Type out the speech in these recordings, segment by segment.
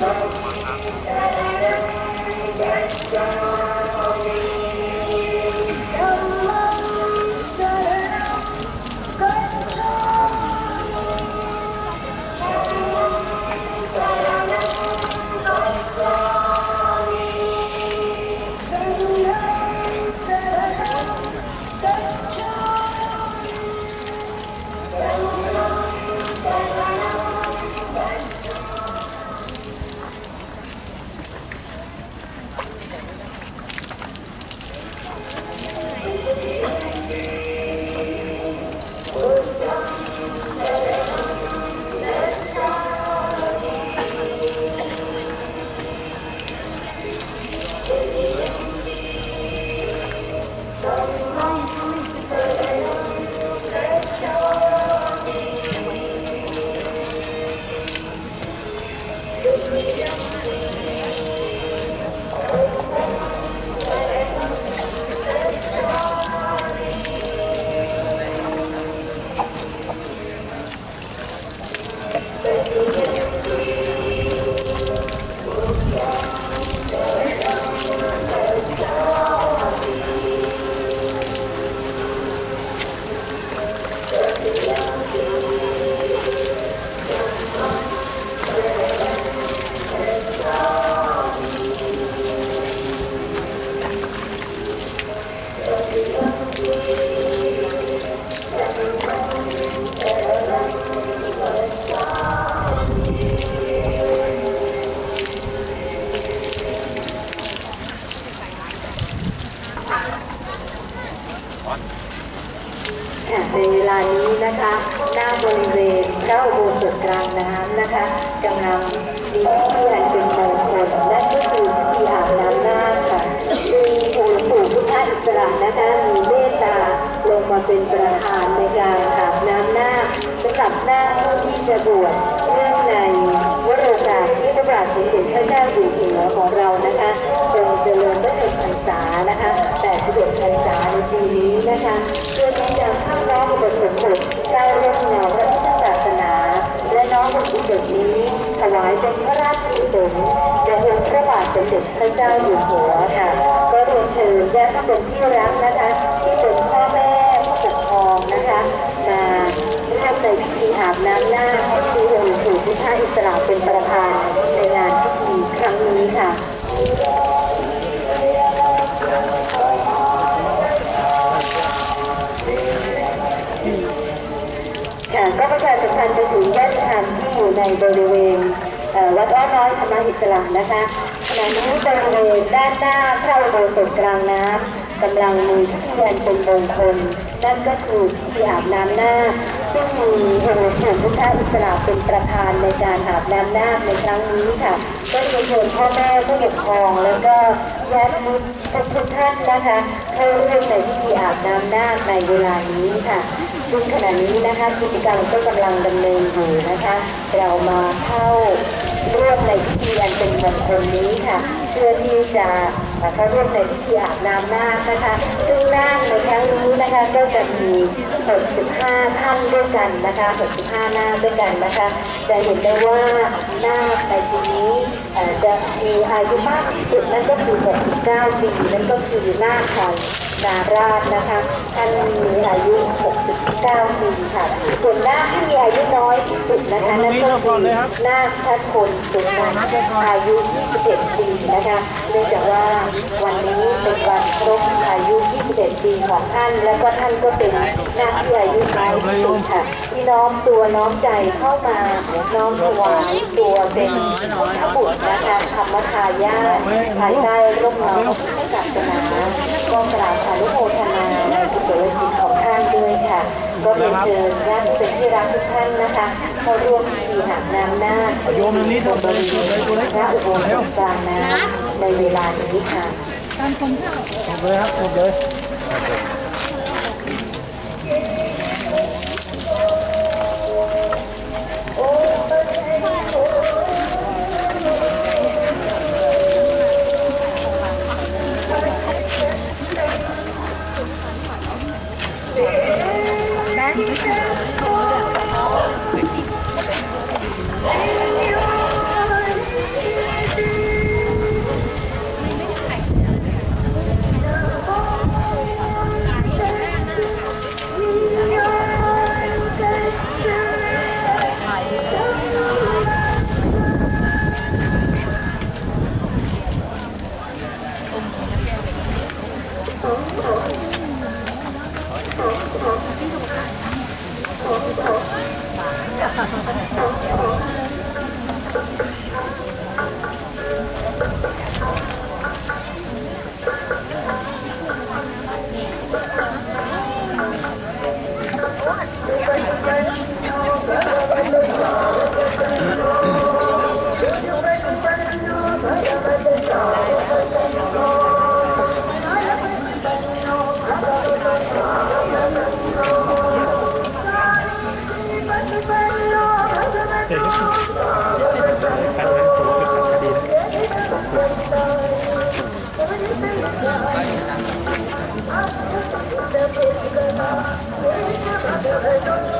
ค่ะ หรับนาผู้ที่จะบวชเนื่องในวโรกาสที่พระบาทสมเด็จพระเจ้าอยู่หัวของเรานะคะทรงเจริญพระชนพรรษานะคะ81พรรษาในปีนี้นะคะเพื่อที่จะเข้าน้อมอุปสมบทใต้ร่มเงาพระพุทธศาสนา และน้อมบุญกุศลนี้ถวายเป็นพระราชกุศลแด่องค์พระบาทสมเด็จพระเจ้าอยู่หัวค่ะก็เรียนเชิญญาติผู้เป็นที่รักนะคะที่เป็นพ่อ น้อยธรรมอิสระนะคะขณะนี้บริเวณด้านหน้าพระอุโบสถกลางน้ำกำลังมีพิธีอันเป็นมงคลนั่นก็คือพิธีอาบน้ำหน้าซึ่งมีองค์ปู่พุทธอิสระเป็นประธานในการอาบน้ำหน้าในครั้งนี้ค่ะก็เรียนเชิญพ่อแม่ผู้ปกครองแล้วก็ญาติมิตรทุกท่านนะคะเข้าร่วมในพิธีอาบน้ำหน้าในเวลานี้ค่ะซึ่งขณะนี้นะคะกิจกรรมก็กำลังดำเนินอยู่นะคะ เรามาเข้า ร่วมในพิธีอันเป็นมงคลนี้ค่ะ เพื่อที่จะเข้าร่วมในพิธีอาบน้ำนาคนะคะ ซึ่งนาคในครั้งนี้นะคะก็จะมี 65 ท่านด้วยกันนะคะ 65หน้าด้วยกันนะคะ จะเห็นได้ว่าหน้าในปีนี้จะมีอายุมากที่สุดนั่นก็คือ 69 ปีนั่นก็คือหน้าของ นาราชนะคะท่านมีอายุ 69 ปีค่ะ ส่วนหน้าที่มีอายุน้อยที่สุดนะคะนั่นก็คือหน้าชัดคนสุนันอายุ 21 ปีนะคะเนื่องจากว่าวันนี้เป็นวันครบอายุ 21 ปีของท่าน และก็ท่านก็เป็นหน้าที่อายุน้อยที่สุดค่ะที่น้อมตัวน้อมใจเข้ามาน้อมถวาย ตัวเป็นพระบุตรนะคะธรรมทายาทภายใต้ร่มเงาพระพุทธศาสนาก็กราบอนุโมทนาในกุศลจิตของท่านด้วยค่ะ ก็เป็นเชิญญาติเป็นที่รักทุกท่านนะคะเข้าร่วมพิธีหางน้ำหน้าโยมนี้บเถอะนบริเวณพระอุโบสถกลางน้ำในเวลานี้ค่ะจบเลยครับจบเลย 一个大，一，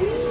เล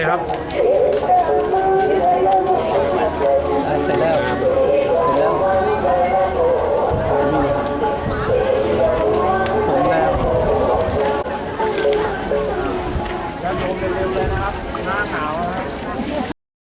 เยครับเร็วมแล้วๆนะ